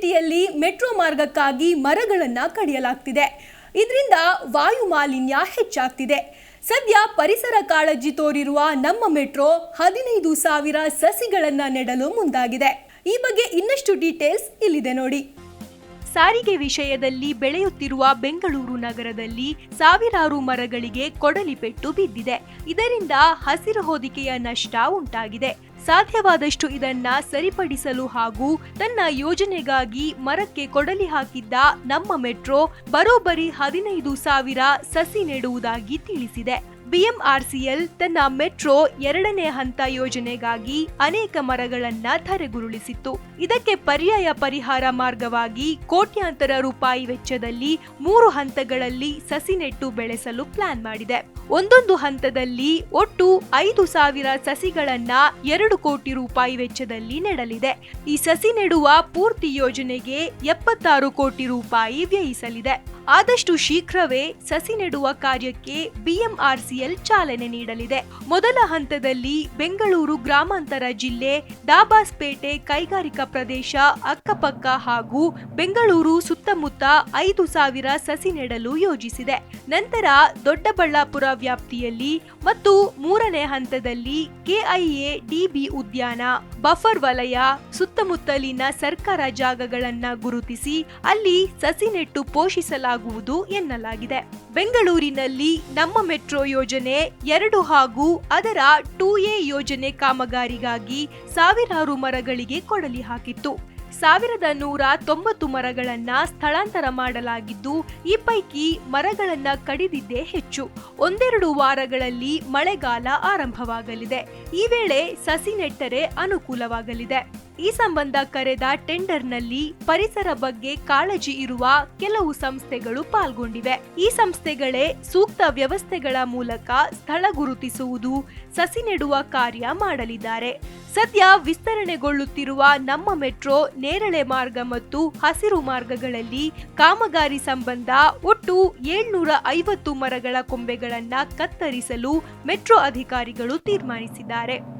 ಸಿಟಿಯಲ್ಲಿ ಮೆಟ್ರೋ ಮಾರ್ಗಕ್ಕಾಗಿ ಮರಗಳನ್ನು ಕಡಿಯಲಾಗ್ತಿದೆ. ಇದರಿಂದ ವಾಯು ಮಾಲಿನ್ಯ ಹೆಚ್ಚಾಗ್ತಿದೆ. ಸದ್ಯ ಪರಿಸರ ಕಾಳಜಿ ತೋರಿರುವ ನಮ್ಮ ಮೆಟ್ರೋ ಹದಿನೈದು ಸಾವಿರ ಸಸಿಗಳನ್ನು ನೆಡಲು ಮುಂದಾಗಿದೆ. ಈ ಬಗ್ಗೆ ಇನ್ನಷ್ಟು ಡೀಟೇಲ್ಸ್ ಇಲ್ಲಿದೆ ನೋಡಿ. ಸಾರಿಗೆ ವಿಷಯದಲ್ಲಿ ಬೆಳೆಯುತ್ತಿರುವ ಬೆಂಗಳೂರು ನಗರದಲ್ಲಿ ಸಾವಿರಾರು ಮರಗಳಿಗೆ ಕೊಡಲಿ ಪೆಟ್ಟು ಬಿದ್ದಿದೆ. ಇದರಿಂದ ಹಸಿರು ಹೊದಿಕೆಯ ನಷ್ಟ ಉಂಟಾಗಿದೆ. ಸಾಧ್ಯವಾದಷ್ಟು ಇದನ್ನ ಸರಿಪಡಿಸಲು ಹಾಗೂ ತನ್ನ ಯೋಜನೆಗಾಗಿ ಮರಕ್ಕೆ ಕೊಡಲಿ ಹಾಕಿದ್ದ ನಮ್ಮ ಮೆಟ್ರೋ ಬರೋಬ್ಬರಿ ಹದಿನೈದು ಸಾವಿರ ಸಸಿ ನೆಡುವುದಾಗಿ ತಿಳಿಸಿದೆ. ಬಿಎಂಆರ್ಸಿಎಲ್ ತನ್ನ ಮೆಟ್ರೋ ಎರಡನೇ ಹಂತ ಯೋಜನೆಗಾಗಿ ಅನೇಕ ಮರಗಳನ್ನ ಧರೆಗುರುಳಿಸಿತ್ತು. ಇದಕ್ಕೆ ಪರ್ಯಾಯ ಪರಿಹಾರ ಮಾರ್ಗವಾಗಿ ಕೋಟ್ಯಾಂತರ ರೂಪಾಯಿ ವೆಚ್ಚದಲ್ಲಿ ಮೂರು ಹಂತಗಳಲ್ಲಿ ಸಸಿ ನೆಟ್ಟು ಬೆಳೆಸಲು ಪ್ಲಾನ್ ಮಾಡಿದೆ. ಒಂದೊಂದು ಹಂತದಲ್ಲಿ ಒಟ್ಟು ಐದು ಸಾವಿರ ಸಸಿಗಳನ್ನ ಎರಡು ಕೋಟಿ ರೂಪಾಯಿ ವೆಚ್ಚದಲ್ಲಿ ನೆಡಲಿದೆ. ಈ ಸಸಿ ನೆಡುವ ಪೂರ್ತಿ ಯೋಜನೆಗೆ ಎಪ್ಪತ್ತಾರು ಕೋಟಿ ರೂಪಾಯಿ ವ್ಯಯಿಸಲಿದೆ. ಆದಷ್ಟು ಶೀಘ್ರವೇ ಸಸಿ ನೆಡುವ ಕಾರ್ಯಕ್ಕೆ ಬಿಎಂಆರ್ಸಿಎಲ್ ಚಾಲನೆ ನೀಡಲಿದೆ. ಮೊದಲ ಹಂತದಲ್ಲಿ ಬೆಂಗಳೂರು ಗ್ರಾಮಾಂತರ ಜಿಲ್ಲೆ ದಾಬಾಸ್ಪೇಟೆ ಕೈಗಾರಿಕಾ ಪ್ರದೇಶ ಅಕ್ಕಪಕ್ಕ ಹಾಗೂ ಬೆಂಗಳೂರು ಸುತ್ತಮುತ್ತ ಐದು ಸಾವಿರ ಸಸಿ ನೆಡಲು ಯೋಜಿಸಿದೆ. ನಂತರ ದೊಡ್ಡಬಳ್ಳಾಪುರ ವ್ಯಾಪ್ತಿಯಲ್ಲಿ ಮತ್ತು ಮೂರನೇ ಹಂತದಲ್ಲಿ ಕೆಐಎ ಡಿಬಿ ಉದ್ಯಾನ ಬಫರ್ ವಲಯ ಸುತ್ತಮುತ್ತಲಿನ ಸರ್ಕಾರ ಜಾಗಗಳನ್ನ ಗುರುತಿಸಿ ಅಲ್ಲಿ ಸಸಿ ನೆಟ್ಟು ಪೋಷಿಸಲಾಗುವುದು ಎನ್ನಲಾಗಿದೆ. ಬೆಂಗಳೂರಿನಲ್ಲಿ ನಮ್ಮ ಮೆಟ್ರೋ ಯೋಜನೆ ಎರಡು ಹಾಗೂ ಅದರ ಟೂ ಎ ಯೋಜನೆ ಕಾಮಗಾರಿಗಾಗಿ ಸಾವಿರಾರು ಮರಗಳಿಗೆ ಕೊಡಲಿ ಹಾಕಿತ್ತು. ಸಾವಿರದ ನೂರ ತೊಂಬತ್ತು ಮರಗಳನ್ನ ಸ್ಥಳಾಂತರ ಮಾಡಲಾಗಿದ್ದು, ಈ ಪೈಕಿ ಮರಗಳನ್ನ ಕಡಿದಿದ್ದೇ ಹೆಚ್ಚು. ಒಂದೆರಡು ವಾರಗಳಲ್ಲಿ ಮಳೆಗಾಲ ಆರಂಭವಾಗಲಿದೆ. ಈ ವೇಳೆ ಸಸಿ ನೆಟ್ಟರೆ ಅನುಕೂಲವಾಗಲಿದೆ. ಈ ಸಂಬಂಧ ಕರೆದ ಟೆಂಡರ್ನಲ್ಲಿ ಪರಿಸರ ಬಗ್ಗೆ ಕಾಳಜಿ ಇರುವ ಕೆಲವು ಸಂಸ್ಥೆಗಳು ಪಾಲ್ಗೊಂಡಿವೆ. ಈ ಸಂಸ್ಥೆಗಳೇ ಸೂಕ್ತ ವ್ಯವಸ್ಥೆಗಳ ಮೂಲಕ ಸ್ಥಳ ಗುರುತಿಸುವುದು, ಸಸಿ ನೆಡುವ ಕಾರ್ಯ ಮಾಡಲಿದ್ದಾರೆ. ಸದ್ಯ ವಿಸ್ತರಣೆಗೊಳ್ಳುತ್ತಿರುವ ನಮ್ಮ ಮೆಟ್ರೋ, ನೇರಳೆ ಮಾರ್ಗ ಮತ್ತು ಹಸಿರು ಮಾರ್ಗಗಳಲ್ಲಿ ಕಾಮಗಾರಿ ಸಂಬಂಧ ಒಟ್ಟು ಏಳ್ನೂರ ಐವತ್ತು ಮರಗಳ ಕೊಂಬೆಗಳನ್ನ ಕತ್ತರಿಸಲು ಮೆಟ್ರೋ ಅಧಿಕಾರಿಗಳು ತೀರ್ಮಾನಿಸಿದ್ದಾರೆ.